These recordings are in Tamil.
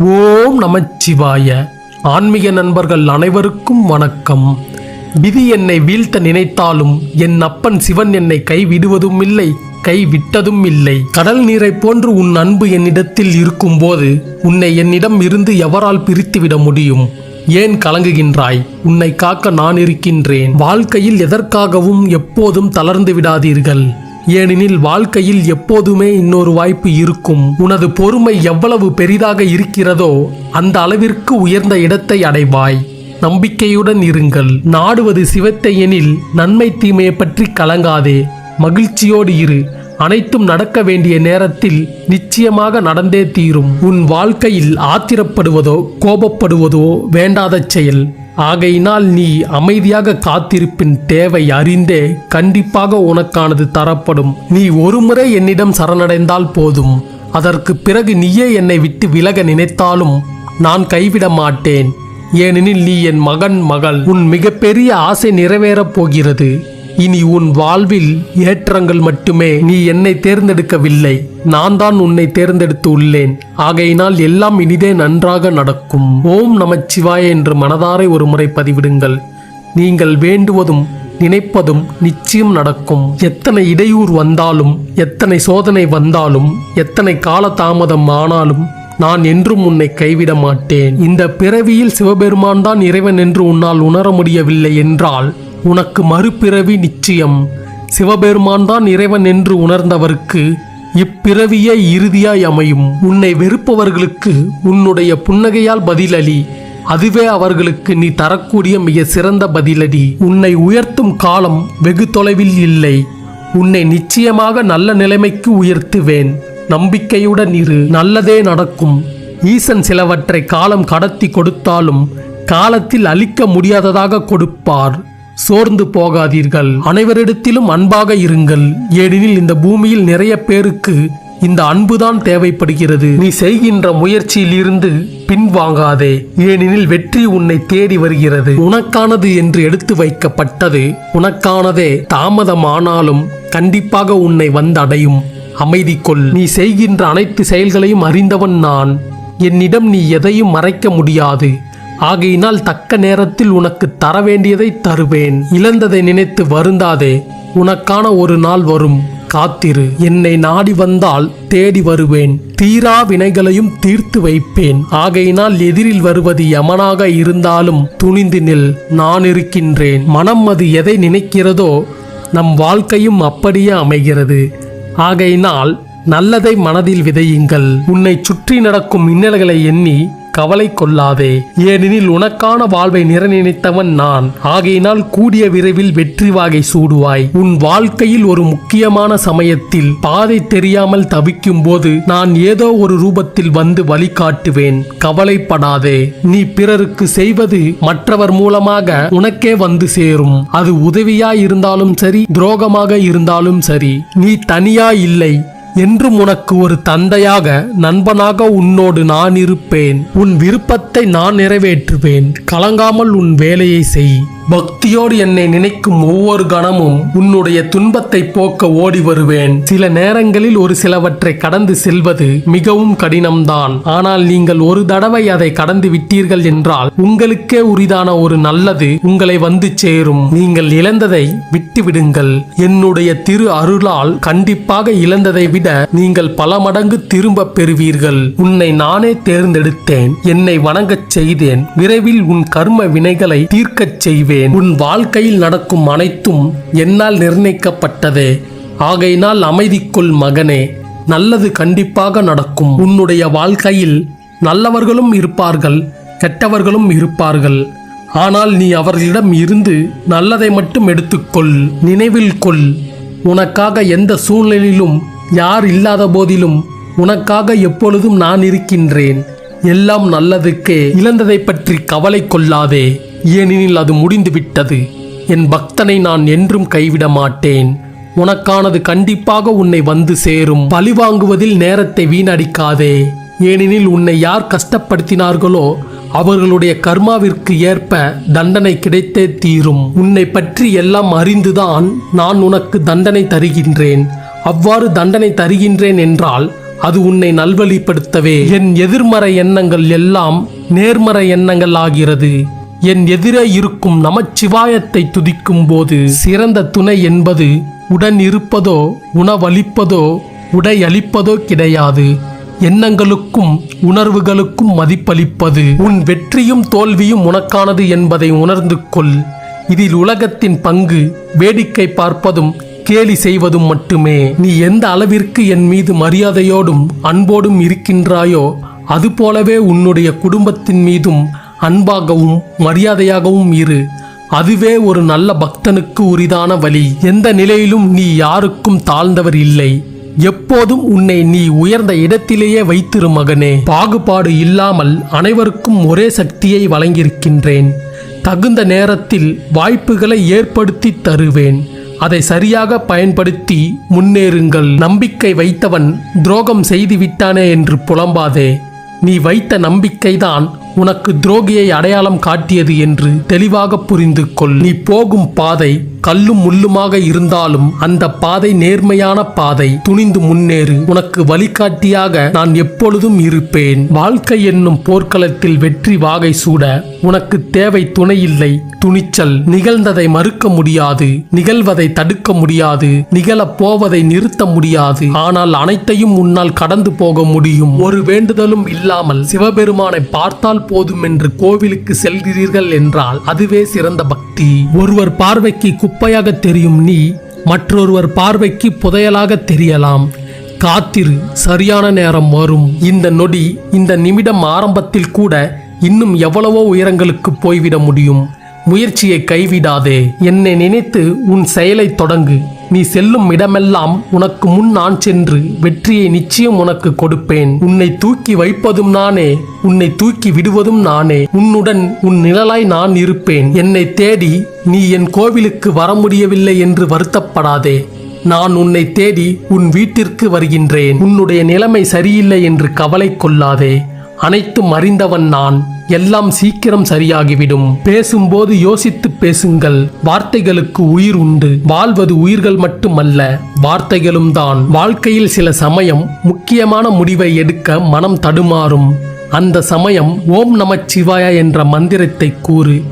ஓம் நமச்சிவாய. ஆன்மீக நண்பர்கள் அனைவருக்கும் வணக்கம். விதி என்னை வீழ்த்த நினைத்தாலும் என் அப்பன் சிவன் என்னை கைவிடுவதும் இல்லை கைவிட்டதும் இல்லை. கடல் நீரை போன்று உன் அன்பு என்னிடத்தில் இருக்கும்போது உன்னை என்னிடம் இருந்து எவரால் பிரித்துவிட முடியும்? ஏன் கலங்குகின்றாய்? உன்னை காக்க நான் இருக்கின்றேன். வாழ்க்கையில் எதற்காகவும் எப்போதும் தளர்ந்து விடாதீர்கள். ஏனெனில் வாழ்க்கையில் எப்போதுமே இன்னொரு வாய்ப்பு இருக்கும். உனது பொறுமை எவ்வளவு பெரிதாக இருக்கிறதோ அந்த அளவிற்கு உயர்ந்த இடத்தை அடைவாய். நம்பிக்கையுடன் இருங்கள். நாடுவது சிவத்தை எனில் நன்மை தீமையை பற்றி கலங்காதே. மகிழ்ச்சியோடு இரு. அனைத்தும் நடக்க வேண்டிய நேரத்தில் நிச்சயமாக நடந்தே தீரும். உன் வாழ்க்கையில் ஆத்திரப்படுவதோ கோபப்படுவதோ வேண்டாத செயல். ஆகையினால் நீ அமைதியாக காத்திருப்பின் தேவை அறிந்தே கண்டிப்பாக உனக்கானது தரப்படும். நீ ஒருமுறை என்னிடம் சரணடைந்தால் போதும். அதற்கு பிறகு நீயே என்னை விட்டு விலக நினைத்தாலும் நான் கைவிட மாட்டேன். ஏனெனில் நீ என் மகன் மகள். உன் மிகப்பெரிய ஆசை நிறைவேறப் போகிறது. இனி உன் வாழ்வில் ஏற்றங்கள் மட்டுமே நீ என்னை தேர்ந்தெடுக்கவில்லை. நான் தான் உன்னை தேர்ந்தெடுத்து உள்ளேன். ஆகையினால் எல்லாம் இனிதே நன்றாக நடக்கும். ஓம் நமச்சிவாய என்று மனதாரை ஒரு முறை பதிவிடுங்கள். நீங்கள் வேண்டுவதும் நினைப்பதும் நிச்சயம் நடக்கும். எத்தனை இடையூறு வந்தாலும் எத்தனை சோதனை வந்தாலும் எத்தனை கால தாமதம் ஆனாலும் நான் என்றும் உன்னை கைவிட மாட்டேன். இந்த பிறவியில் சிவபெருமான் தான் இறைவன் என்று உன்னால் உணர முடியவில்லை என்றால் உனக்கு மறுபிறவி நிச்சயம். சிவபெருமான் தான் இறைவன் என்று உணர்ந்தவருக்கு இப்பிறவியே இறுதியாய் அமையும். உன்னை வெறுப்பவர்களுக்கு உன்னுடைய புன்னகையால் பதிலளி. அதுவே அவர்களுக்கு நீ தரக்கூடிய மிக சிறந்த பதிலடி. உன்னை உயர்த்தும் காலம் வெகு தொலைவில் இல்லை. உன்னை நிச்சயமாக நல்ல நிலைமைக்கு உயர்த்துவேன். நம்பிக்கையுடன் இரு. நல்லதே நடக்கும். ஈசன் சிலவற்றை காலம் கடத்தி கொடுத்தாலும் காலத்தில் அழிக்க முடியாததாக கொடுப்பார். சோர்ந்து போகாதீர்கள். அனைவரிடத்திலும் அன்பாக இருங்கள். ஏனெனில் இந்த பூமியில் நிறைய பேருக்கு இந்த அன்புதான் தேவைப்படுகிறது. நீ செய்கின்ற முயற்சியில் இருந்து பின்வாங்காதே. ஏனெனில் வெற்றி உன்னை தேடி வருகிறது. உனக்கானது என்று எடுத்து வைக்கப்பட்டது உனக்கானதே. தாமதமானாலும் கண்டிப்பாக உன்னை வந்தடையும். அமைதி கொள். நீ செய்கின்ற அனைத்து செயல்களையும் அறிந்தவன் நான். என்னிடம் நீ எதையும் மறைக்க முடியாது. ஆகையினால் தக்க நேரத்தில் உனக்கு தர வேண்டியதை தருவேன். இழந்ததை நினைத்து வருந்தாதே. உனக்கான ஒரு நாள் வரும். காத்திரு. என்னை நாடி வந்தால் தேடி வருவேன். தீரா வினைகளையும் தீர்த்து வைப்பேன். ஆகையினால் எதிரில் வருவது யமனாக இருந்தாலும் துணிந்து நில். நான் இருக்கின்றேன். மனம் அது எதை நினைக்கிறதோ நம் வாழ்க்கையும் அப்படியே அமைகிறது. ஆகையினால் நல்லதை மனதில் விதையுங்கள். உன்னை சுற்றி நடக்கும் மின்னல்களை எண்ணி கவலை கொள்ளாதே. ஏனெனில் உனக்கான வாழ்வை நிறநினைத்தவன் நான். ஆகையினால் கூடிய விரைவில் வெற்றி வாகை சூடுவாய். உன் வாழ்க்கையில் ஒரு முக்கியமான சமயத்தில் பாதை தெரியாமல் தவிக்கும் போது நான் ஏதோ ஒரு ரூபத்தில் வந்து வழிகாட்டுவேன். கவலைப்படாதே. நீ பிறருக்கு செய்வது மற்றவர் மூலமாக உனக்கே வந்து சேரும். அது உதவியா இருந்தாலும் சரி துரோகமாக இருந்தாலும் சரி. நீ தனியா இல்லை. என்றும் உனக்கு ஒரு தந்தையாக நண்பனாக உன்னோடு நான் இருப்பேன். உன் விருப்பத்தை நான் நிறைவேற்றுவேன். கலங்காமல் உன் வேலையை செய். பக்தியோடு என்னை நினைக்கும் ஒவ்வொரு கணமும் உன்னுடைய துன்பத்தை போக்க ஓடி வருவேன். சில நேரங்களில் ஒரு சிலவற்றை கடந்து செல்வது மிகவும் கடினம்தான். ஆனால் நீங்கள் ஒரு தடவை அதை கடந்து விட்டீர்கள் என்றால் உங்களுக்கே உரிதான ஒரு நல்லது உங்களை வந்து சேரும். நீங்கள் இழந்ததை விட்டுவிடுங்கள். என்னுடைய திரு அருளால் கண்டிப்பாக இழந்ததை விட நீங்கள் பல மடங்கு திரும்ப பெறுவீர்கள். உன்னை நானே தேர்ந்தெடுத்தேன். என்னை வணங்கச் செய்தேன். விரைவில் உன் கர்ம வினைகளை தீர்க்கச் செய்வேன். உன் வாழ்க்கையில் நடக்கும் அனைத்தும் என்னால் நிர்ணயிக்கப்பட்டது. ஆகையினால் அமைதிக்குள் மகனே. நல்லது கண்டிப்பாக நடக்கும். உன்னுடைய வாழ்க்கையில் நல்லவர்களும் இருப்பார்கள் கெட்டவர்களும் இருப்பார்கள். ஆனால் நீ அவர்களிடம் இருந்து நல்லதை மட்டும் எடுத்துக்கொள். நினைவில் கொள். உனக்காக எந்த சூழ்நிலையிலும் யார் இல்லாத போதிலும் உனக்காக எப்பொழுதும் நான் இருக்கின்றேன். எல்லாம் நல்லதுக்கே இழந்ததை பற்றி கவலை கொள்ளாதே. ஏனெனில் அது முடிந்துவிட்டது. என் பக்தனை நான் என்றும் கைவிட மாட்டேன். உனக்கானது கண்டிப்பாக உன்னை வந்து சேரும். பழிவாங்குவதில் நேரத்தை வீணடிக்காதே. ஏனெனில் உன்னை யார் கஷ்டப்படுத்தினார்களோ அவர்களுடைய கர்மாவிற்கு ஏற்ப தண்டனை கிடைத்தே தீரும். உன்னை பற்றி எல்லாம் அறிந்துதான் நான் உனக்கு தண்டனை தருகின்றேன். அவ்வாறு தண்டனை தருகின்றேன் என்றால் அது உன்னை நல்வழிப்படுத்தவே. என் எதிர்மறை எண்ணங்கள் எல்லாம் நேர்மறை எண்ணங்கள் ஆகிறது. என் எதிரே இருக்கும் நமச்சிவாயத்தை துதிக்கும் போது சிறந்த துணை என்பது உடன் இருப்பதோ உணவளிப்பதோ உடை அளிப்பதோ கிடையாது. எண்ணங்களுக்கும் உணர்வுகளுக்கும் மதிப்பளிப்பது உன் வெற்றியும் தோல்வியும் உனக்கானது என்பதை உணர்ந்து கொள். இதில் உலகத்தின் பங்கு வேடிக்கை பார்ப்பதும் கேலி செய்வதும் மட்டுமே. நீ எந்த அளவிற்கு என் மீது மரியாதையோடும் அன்போடும் இருக்கின்றாயோ அதுபோலவே உன்னுடைய குடும்பத்தின் மீதும் அன்பாகவும் மரியாதையாகவும் இரு. அதுவே ஒரு நல்ல பக்தனுக்கு உரிதான வழி. எந்த நிலையிலும் நீ யாருக்கும் தாழ்ந்தவர் இல்லை. எப்போதும் உன்னை நீ உயர்ந்த இடத்திலேயே வைத்திரு மகனே. பாகுபாடு இல்லாமல் அனைவருக்கும் ஒரே சக்தியை வழங்கியிருக்கின்றேன். தகுந்த நேரத்தில் வாய்ப்புகளை ஏற்படுத்தி தருவேன். அதை சரியாக பயன்படுத்தி முன்னேறுங்கள். நம்பிக்கை வைத்தவன் துரோகம் செய்து விட்டானே என்று புலம்பாதே. நீ வைத்த நம்பிக்கைதான் உனக்கு துரோகியை அடையாளம் காட்டியது என்று தெளிவாக புரிந்து கொள். நீ போகும் பாதை கல்லும் முள்ளுமாக இருந்தாலும் அந்த பாதை நேர்மையான பாதை துணிந்து முன்னேறு. உனக்கு வழிகாட்டியாக நான் எப்பொழுதும் இருப்பேன். வாழ்க்கை என்னும் போர்க்களத்தில் வெற்றி வாகை சூட உனக்கு தேவை துணையில்லை துணிச்சல் நிகழ்ந்ததை மறுக்க முடியாது. நிகழ்வதை தடுக்க முடியாது. நிகழப் போவதை நிறுத்த முடியாது. ஆனால் அனைத்தையும் உன்னால் கடந்து போக முடியும். ஒரு வேண்டுதலும் இல்லாமல் சிவபெருமானை பார்த்தால் போதும் என்று கோவிலுக்கு செல்கிறீர்கள் என்றால் அதுவே சிறந்த பக்தி. ஒருவர் பார்வைக்கு குப்பையாக தெரியும் நீ மற்றொருவர் பார்வைக்கு புதையலாக தெரியலாம். காத்திரு சரியான நேரம் வரும். இந்த நொடி இந்த நிமிடம் ஆரம்பத்தில் கூட இன்னும் எவ்வளவோ உயரங்களுக்கு போய்விட முடியும். முயற்சியை கைவிடாதே. என்னை நினைத்து உன் செயலை தொடங்கு. நீ செல்லும் இடமெல்லாம் உனக்கு முன் நான் சென்று வெற்றியை நிச்சயம் உனக்கு கொடுப்பேன். உன்னை தூக்கி வைப்பதும் நானே உன்னை தூக்கி விடுவதும் நானே. உன்னுடன் உன் நிழலாய் நான் இருப்பேன். என்னை தேடி நீ என் கோவிலுக்கு வர முடியவில்லை என்று வருத்தப்படாதே. நான் உன்னை தேடி உன் வீட்டிற்கு வருகின்றேன். உன்னுடைய நிலைமை சரியில்லை என்று கவலை கொள்ளாதே. அனைத்தும் அறிந்தவன் நான். எல்லாம் சீக்கிரம் சரியாகிவிடும். பேசும்போது யோசித்து பேசுங்கள். வார்த்தைகளுக்கு உயிர் உண்டு. வாழ்வது உயிர்கள் மட்டுமல்ல வார்த்தைகளும் தான். வாழ்க்கையில் சில சமயம் முக்கியமான முடிவை எடுக்க மனம் தடுமாறும். அந்த சமயம் ஓம் நமச்சிவாய என்ற மந்திரத்தை கூறு.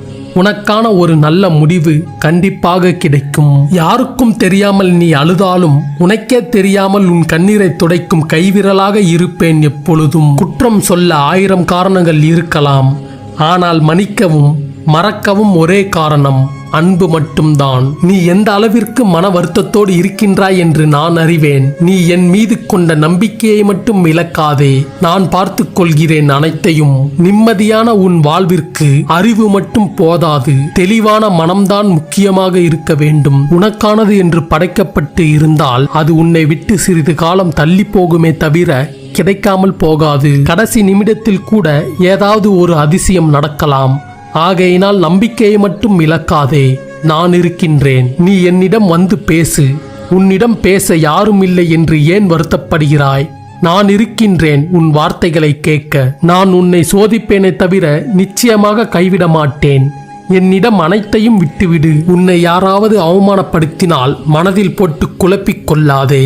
உனக்கான ஒரு நல்ல முடிவு கண்டிப்பாக கிடைக்கும். யாருக்கும் தெரியாமல் நீ அழுதாலும் உனக்கே தெரியாமல் உன் கண்ணீரை துடைக்கும் கைவிரலாக இருப்பேன் எப்பொழுதும். குற்றம் சொல்ல ஆயிரம் காரணங்கள் இருக்கலாம். ஆனால் மன்னிக்கவும் மறக்கவும் ஒரே காரணம். அன்பு மட்டும்தான். நீ எந்த அளவிற்கு மன வருத்தத்தோடு இருக்கின்றாய் என்று நான் அறிவேன். நீ என் மீது கொண்ட நம்பிக்கையை மட்டும் இழக்காதே. நான் பார்த்துக் கொள்கிறேன் அனைத்தையும். நிம்மதியான உன் வாழ்விற்கு அறிவு மட்டும் போதாது. தெளிவான மனம்தான் முக்கியமாக இருக்க வேண்டும். உனக்கானது என்று படைக்கப்பட்டு இருந்தால் அது உன்னை விட்டு சிறிது காலம் தள்ளி போகுமே தவிர கிடைக்காமல் போகாது. கடைசி நிமிடத்தில் கூட ஏதாவது ஒரு அதிசயம் நடக்கலாம். ஆகையினால் நம்பிக்கையை மட்டும் இழக்காதே நான் இருக்கின்றேன். நீ என்னிடம் வந்து பேசு. உன்னிடம் பேச யாரும் இல்லை என்று ஏன் வருத்தப்படுகிறாய்? நான் இருக்கின்றேன் உன் வார்த்தைகளை கேட்க. நான் உன்னை சோதிப்பேனே தவிர நிச்சயமாக கைவிட மாட்டேன். என்னிடம் அனைத்தையும் விட்டுவிடு. உன்னை யாராவது அவமானப்படுத்தினால் மனதில் போட்டு குழப்பிக் கொள்ளாதே.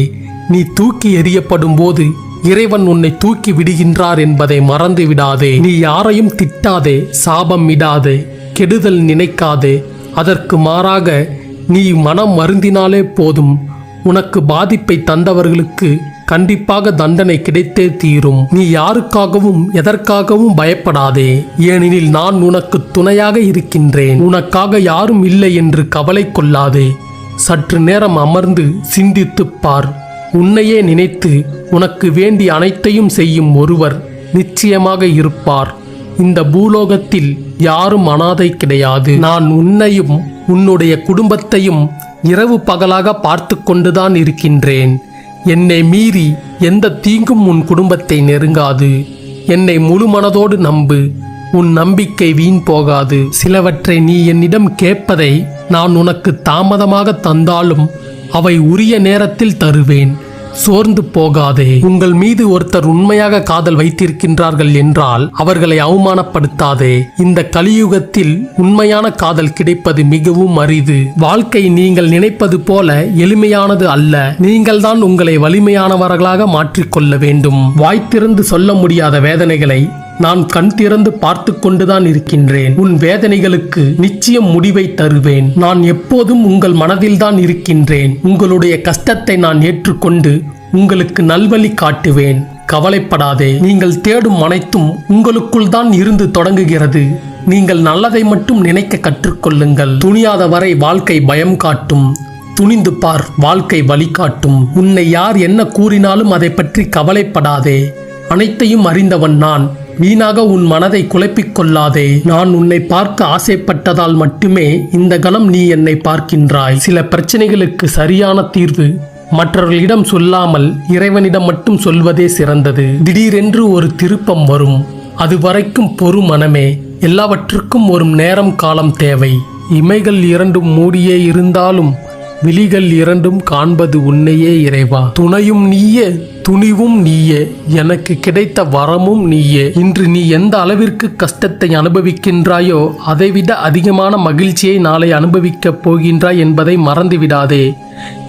நீ தூக்கி எறியப்படும் போது இறைவன் உன்னை தூக்கி விடுகின்றார் என்பதை மறந்து விடாதே. நீ யாரையும் திட்டாதே சாபம் இடாதே கெடுதல் நினைக்காதே. அதற்கு மாறாக நீ மனம் வருந்தினாலே போதும். உனக்கு பாதிப்பை தந்தவர்களுக்கு கண்டிப்பாக தண்டனை கிடைத்தே தீரும். நீ யாருக்காகவும் எதற்காகவும் பயப்படாதே. ஏனெனில் நான் உனக்கு துணையாக இருக்கின்றேன். உனக்காக யாரும் இல்லை என்று கவலை கொள்ளாதே. சற்று நேரம் அமர்ந்து சிந்தித்துப் பார். உன்னையே நினைத்து உனக்கு வேண்டி அனைத்தையும் செய்யும் ஒருவர் நிச்சயமாக இருப்பார். இந்த பூலோகத்தில் யாரும் அனாதை கிடையாது. நான் உன்னையும் உன்னுடைய குடும்பத்தையும் இரவு பகலாக பார்த்து கொண்டுதான் இருக்கின்றேன். என்னை மீறி எந்த தீங்கும் உன் குடும்பத்தை நெருங்காது. என்னை முழு மனதோடு நம்பு உன் நம்பிக்கை வீண் போகாது. சிலவற்றை நீ என்னிடம் கேட்பதை நான் உனக்கு தாமதமாக தந்தாலும் அவை உரிய நேரத்தில் தருவேன். சோர்ந்து போகாதே. உங்கள் மீது ஒருத்தர் உண்மையாக காதல் வைத்திருக்கின்றார்கள் என்றால் அவர்களை அவமானப்படுத்தாதே. இந்த கலியுகத்தில் உண்மையான காதல் கிடைப்பது மிகவும் அரிது. வாழ்க்கை நீங்கள் நினைப்பது போல எளிமையானது அல்ல. நீங்கள்தான் உங்களை வலிமையானவர்களாக மாற்றிக்கொள்ள வேண்டும். வாய்த்திருந்து சொல்ல முடியாத வேதனைகளை நான் கண் திறந்து பார்த்து கொண்டுதான் இருக்கின்றேன். உன் வேதனைகளுக்கு நிச்சயம் முடிவை தருவேன். நான் எப்போதும் உங்கள் மனதில்தான் இருக்கின்றேன். உங்களுடைய கஷ்டத்தை நான் ஏற்றுக்கொண்டு உங்களுக்கு நல்வழி காட்டுவேன். கவலைப்படாதே. நீங்கள் தேடும் அனைத்தும் உங்களுக்குள் தான் இருந்து தொடங்குகிறது. நீங்கள் நல்லதை மட்டும் நினைக்க கற்றுக்கொள்ளுங்கள். துணியாத வரை வாழ்க்கை பயம் காட்டும். துணிந்து பார் வாழ்க்கை வழிகாட்டும் உன்னை யார் என்ன கூறினாலும் அதை பற்றி கவலைப்படாதே. அனைத்தையும் அறிந்தவன் நான். வீணாக உன் மனதை குழப்பிக் கொள்ளாதே நான் உன்னை பார்க்க ஆசைப்பட்டதால் மட்டுமே இந்த கணம் நீ என்னை பார்க்கின்றாய். சில பிரச்சனைகளுக்கு சரியான தீர்வு மற்றவர்களிடம் சொல்லாமல் இறைவனிடம் மட்டும் சொல்வதே சிறந்தது. திடீரென்று ஒரு திருப்பம் வரும். அது வரைக்கும் பொறு மனமே. எல்லாவற்றுக்கும் ஒரு நேரம் காலம் தேவை. இமைகள் இரண்டும் மூடியே இருந்தாலும் விழிகள் இரண்டும் காண்பது உன்னையே இறைவா. துணையும் நீயே துணிவும் நீயே. எனக்கு கிடைத்த வரமும் நீயே. இன்று நீ எந்த அளவிற்கு கஷ்டத்தை அனுபவிக்கின்றாயோ அதைவிட அதிகமான மகிழ்ச்சியை நாளை அனுபவிக்கப் போகின்றாய் என்பதை மறந்துவிடாதே.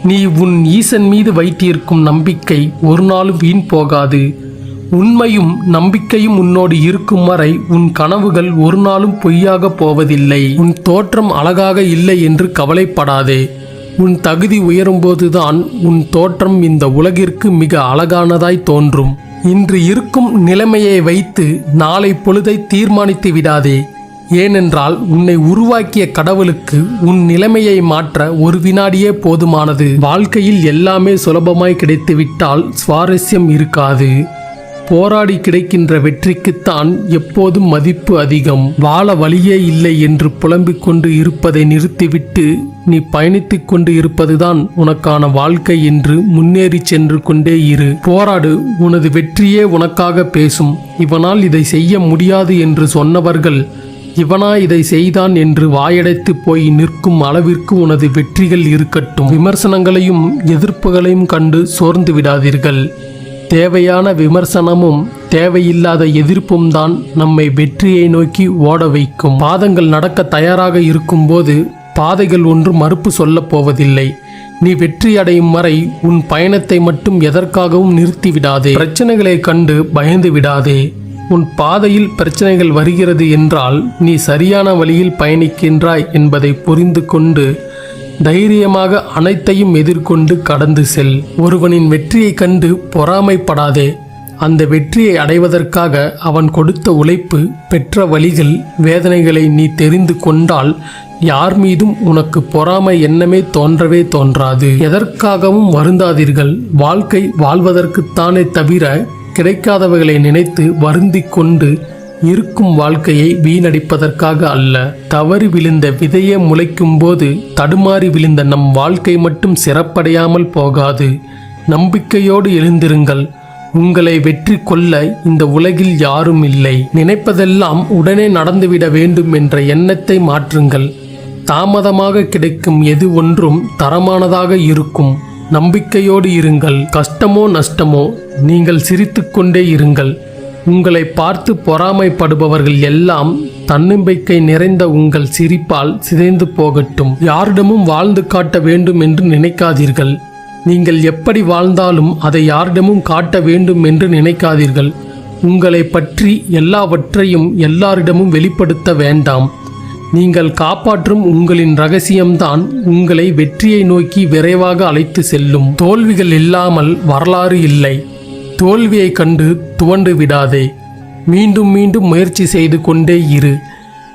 நீ உன் ஈசன் மீது வைத்திருக்கும் நம்பிக்கை ஒரு நாளும் வீண் போகாது. உண்மையும் நம்பிக்கையும் உன்னோடு இருக்கும் வரை உன் கனவுகள் ஒரு நாளும் பொய்யாக போவதில்லை. உன் தோற்றம் அழகாக இல்லை என்று கவலைப்படாதே. உன் தகுதி உயரும்போதுதான் உன் தோற்றம் இந்த உலகிற்கு மிக அழகானதாய் தோன்றும். இன்று இருக்கும் நிலைமையை வைத்து நாளை பொழுதை தீர்மானித்து விடாதே. ஏனென்றால் உன்னை உருவாக்கிய கடவுளுக்கு உன் நிலைமையை மாற்ற ஒரு வினாடியே போதுமானது. வாழ்க்கையில் எல்லாமே சுலபமாய் கிடைத்துவிட்டால் சுவாரஸ்யம் இருக்காது. போராடி கிடைக்கின்ற வெற்றிக்குத்தான் எப்போதும் மதிப்பு அதிகம். வாழ வழியே இல்லை என்று புலம்பிக் கொண்டு இருப்பதை நிறுத்திவிட்டு நீ பயணித்துக் கொண்டு இருப்பதுதான் உனக்கான வாழ்க்கை என்று முன்னேறி சென்று கொண்டே இரு. போராடு உனது வெற்றியே உனக்காக பேசும். இவனால் இதை செய்ய முடியாது என்று சொன்னவர்கள் இவனா இதை செய்தான் என்று வாயடைத்து போய் நிற்கும் அளவிற்கு உனது வெற்றிகள் இருக்கட்டும். விமர்சனங்களையும் எதிர்ப்புகளையும் கண்டு சோர்ந்து விடாதீர்கள். தேவையான விமர்சனமும் தேவையில்லாத எதிர்ப்பும் தான் நம்மை வெற்றியை நோக்கி ஓட வைக்கும். பாதங்கள் நடக்க தயாராக இருக்கும்போது பாதைகள் ஒன்று மறுப்பு சொல்லப் போவதில்லை. நீ வெற்றி அடையும் வரை உன் பயணத்தை மட்டும் எதற்காகவும் நிறுத்திவிடாதே பிரச்சனைகளை கண்டு பயந்து விடாதே. உன் பாதையில் பிரச்சனைகள் வருகிறது என்றால் நீ சரியான வழியில் பயணிக்கின்றாய் என்பதை புரிந்து கொண்டு தைரியமாக அனைத்தையும் எதிர்கொண்டு கடந்து செல். ஒருவனின் வெற்றியைக் கண்டு பொறாமைப்படாதே. அந்த வெற்றியை அடைவதற்காக அவன் கொடுத்த உழைப்பு பெற்ற வழிகள் வேதனைகளை நீ தெரிந்து கொண்டால் யார் மீதும் உனக்கு பொறாமை எண்ணமே தோன்றவே தோன்றாது. எதற்காகவும் வருந்தாதீர்கள். வாழ்க்கை வாழ்வதற்குத்தானே தவிர கிடைக்காதவைகளை நினைத்து வருந்திக் கொண்டு இருக்கும் வாழ்க்கையை வீணடிப்பதற்காக அல்ல. தவறி விழுந்த விதையே முளைக்கும் போது தடுமாறி விழுந்த நம் வாழ்க்கை மட்டும் சிறப்படையாமல் போகாது. நம்பிக்கையோடு எழுந்திருங்கள். உங்களை வெற்றி கொள்ள இந்த உலகில் யாரும் இல்லை. நினைப்பதெல்லாம் உடனே நடந்துவிட வேண்டும் என்ற எண்ணத்தை மாற்றுங்கள். தாமதமாக கிடைக்கும் எது ஒன்றும் தரமானதாக இருக்கும். நம்பிக்கையோடு இருங்கள். கஷ்டமோ நஷ்டமோ நீங்கள் சிரித்துக்கொண்டே இருங்கள். உங்களை பார்த்து பொறாமைப்படுபவர்கள் எல்லாம் தன்னம்பிக்கை நிறைந்த உங்கள் சிரிப்பால் சிதைந்து போகட்டும். யாரிடமும் வாழ்ந்து காட்ட வேண்டும் என்று நினைக்காதீர்கள். நீங்கள் எப்படி வாழ்ந்தாலும் அதை யாரிடமும் காட்ட வேண்டும் என்று நினைக்காதீர்கள். உங்களை பற்றி எல்லாவற்றையும் எல்லாரிடமும் வெளிப்படுத்த வேண்டாம். நீங்கள் காப்பாற்றும் உங்களின் ரகசியம்தான் உங்களை வெற்றியை நோக்கி விரைவாக அழைத்து செல்லும். தோல்விகள் இல்லாமல் வரலாறு இல்லை. தோல்வியை கண்டு துவண்டு விடாதே. மீண்டும் மீண்டும் முயற்சி செய்து கொண்டே இரு.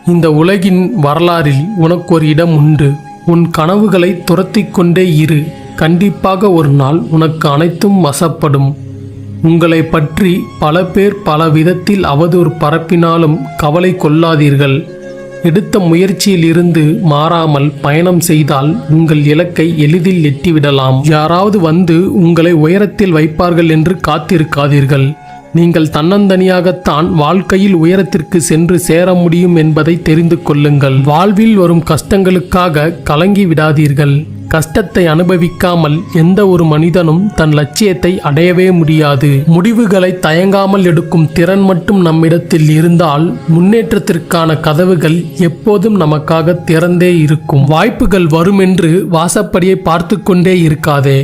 இந்த உலகின் வரலாறில் உனக்கு ஒரு இடம் உண்டு. உன் கனவுகளை துரத்தி கொண்டே இரு. கண்டிப்பாக ஒரு நாள் உனக்கு அனைத்தும் வசப்படும். உங்களை பற்றி பல பேர் பல விதத்தில் அவதூறு பரப்பினாலும் கவலை கொள்ளாதீர்கள். எடுத்த முயற்சியில் இருந்து மாறாமல் பயணம் செய்தால் உங்கள் இலக்கை எளிதில் எட்டிவிடலாம். யாராவது வந்து உங்களை உயரத்தில் வைப்பார்கள் என்று காத்திருக்காதீர்கள். நீங்கள் தன்னந்தனியாகத்தான் வாழ்க்கையில் உயரத்திற்கு சென்று சேர முடியும் என்பதை தெரிந்து கொள்ளுங்கள். வாழ்வில் வரும் கஷ்டங்களுக்காக கலங்கி விடாதீர்கள். கஷ்டத்தை அனுபவிக்காமல் எந்த ஒரு மனிதனும் தன் லட்சியத்தை அடையவே முடியாது. முடிவுகளை தயங்காமல் எடுக்கும் திறன் மட்டும் நம்மிடத்தில் இருந்தால் முன்னேற்றத்திற்கான கதவுகள் எப்போதும் நமக்காக திறந்தே இருக்கும். வாய்ப்புகள் வருமென்று வாசப்படியை பார்த்து கொண்டே இருக்காதே.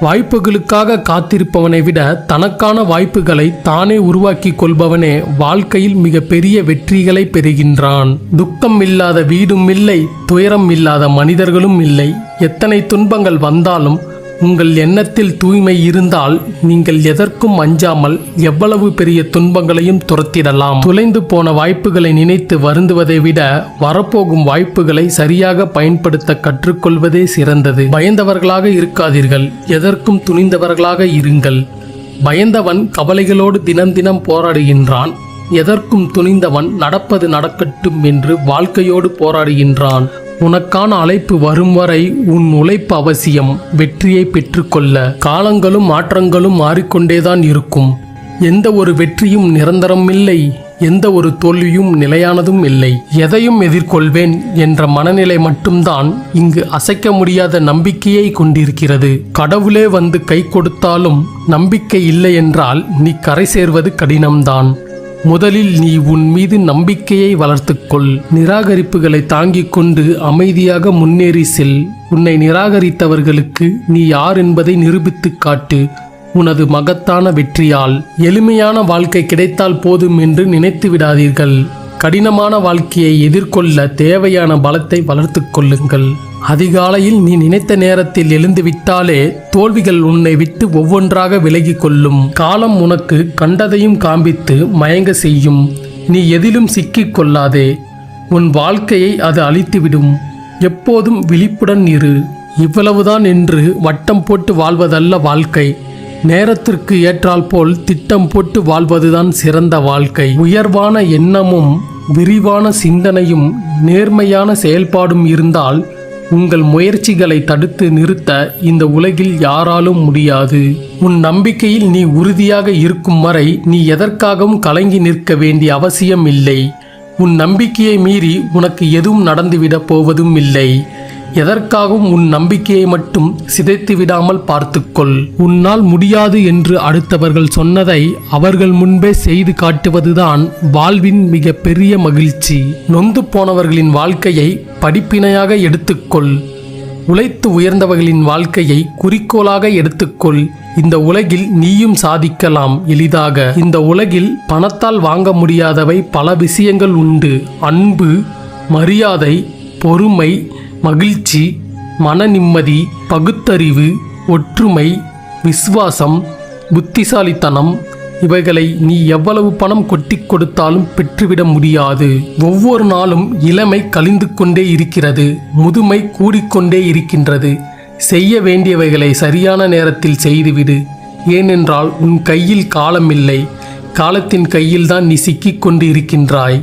வாய்ப்புகளுக்காக காத்திருப்பவனை விட தனக்கான வாய்ப்புகளை தானே உருவாக்கி கொள்பவனே வாழ்க்கையில் மிக பெரிய வெற்றிகளை பெறுகின்றான். துக்கம் இல்லாத வீடும் இல்லை துயரம் இல்லாத மனிதர்களும் இல்லை. எத்தனை துன்பங்கள் வந்தாலும் உங்கள் எண்ணத்தில் தூய்மை இருந்தால் நீங்கள் எதற்கும் அஞ்சாமல் எவ்வளவு பெரிய துன்பங்களையும் துரத்திடலாம். துளைந்து போன வாய்ப்புகளை நினைத்து வருந்துவதை விட வரப்போகும் வாய்ப்புகளை சரியாக பயன்படுத்த கற்றுக்கொள்வதே சிறந்தது. பயந்தவர்களாக இருக்காதீர்கள். எதற்கும் துணிந்தவர்களாக இருங்கள். பயந்தவன் கவலைகளோடு தினம் தினம் போராடுகின்றான். எதற்கும் துணிந்தவன் நடப்பது நடக்கட்டும் என்று வாழ்க்கையோடு போராடுகின்றான். உனக்கான அழைப்பு வரும் வரை உன் உழைப்பு அவசியம். வெற்றியை பெற்றுக்கொள்ள காலங்களும் மாற்றங்களும் மாறிக்கொண்டேதான் இருக்கும். எந்த ஒரு வெற்றியும் நிரந்தரம் இல்லை எந்த ஒரு தோல்வியும் நிலையானதும் இல்லை. எதையும் எதிர்கொள்வேன் என்ற மனநிலை மட்டும்தான் இங்கு அசைக்க முடியாத நம்பிக்கையை கொண்டிருக்கிறது. கடவுளே வந்து கை கொடுத்தாலும் நம்பிக்கை இல்லை என்றால் நீ கரை சேர்வது கடினம்தான். முதலில் நீ உன் மீது நம்பிக்கையை வளர்த்துக்கொள். நிராகரிப்புகளை தாங்கிக் கொண்டு அமைதியாக முன்னேறி செல். உன்னை நிராகரித்தவர்களுக்கு நீ யார் என்பதை நிரூபித்துக் காட்டு. உனது மகத்தான வெற்றியால் எளிமையான வாழ்க்கை கிடைத்தால் போதும் என்று நினைத்து விடாதீர்கள். கடினமான வாழ்க்கையை எதிர்கொள்ள தேவையான பலத்தை வளர்த்துக் கொள்ளுங்கள். அதிகாலையில் நீ நினைத்த நேரத்தில் எழுந்துவிட்டாலே தோல்விகள் உன்னை விட்டு ஒவ்வொன்றாக விலகிக் கொள்ளும். காலம் உனக்கு கண்டதையும் காண்பித்து மயங்க செய்யும். நீ எதிலும் சிக்கிக் கொள்ளாதே. உன் வாழ்க்கையை அது அழித்துவிடும். எப்போதும் விழிப்புடன் இரு. இவ்வளவுதான் என்று வட்டம் போட்டு வாழ்வதல்ல வாழ்க்கை. நேரத்திற்கு ஏற்றால் போல் திட்டம் போட்டு வாழ்வதுதான் சிறந்த வாழ்க்கை. உயர்வான எண்ணமும் விரிவான சிந்தனையும் நேர்மையான செயல்பாடும் இருந்தால் உங்கள் முயற்சிகளை தடுத்து நிறுத்த இந்த உலகில் யாராலும் முடியாது. உன் நம்பிக்கையில் நீ உறுதியாக இருக்கும் வரை நீ எதற்காகவும் கலங்கி நிற்க வேண்டிய அவசியம் இல்லை. உன் நம்பிக்கையை மீறி உனக்கு எதுவும் நடந்துவிடப் போவதும் இல்லை. எதற்காகவும் உன் நம்பிக்கையை மட்டும் சிதைத்து விடாமல் பார்த்துக்கொள். உன்னால் முடியாது என்று அடுத்தவர்கள் சொன்னதை அவர்கள் முன்பே செய்து காட்டுவதுதான் வாழ்வின் மிக பெரிய மகிழ்ச்சி. நொந்து போனவர்களின் வாழ்க்கையை படிப்பினையாக எடுத்துக்கொள். உழைத்து உயர்ந்தவர்களின் வாழ்க்கையை குறிக்கோளாக எடுத்துக்கொள். இந்த உலகில் நீயும் சாதிக்கலாம் எளிதாக. இந்த உலகில் பணத்தால் வாங்க முடியாதவை பல விஷயங்கள் உண்டு. அன்பு மரியாதை பொறுமை மகிழ்ச்சி மன நிம்மதி பகுத்தறிவு ஒற்றுமை விசுவாசம் புத்திசாலித்தனம் இவைகளை நீ எவ்வளவு பணம் கொட்டி கொடுத்தாலும் பெற்றுவிட முடியாது. ஒவ்வொரு நாளும் இளமை கழிந்து கொண்டே இருக்கிறது முதுமை கூடிக்கொண்டே இருக்கின்றது. செய்ய வேண்டியவைகளை சரியான நேரத்தில் செய்துவிடு. ஏனென்றால் உன் கையில் காலமில்லை காலத்தின் கையில்தான் நீ சிக்கிக் கொண்டு இருக்கின்றாய்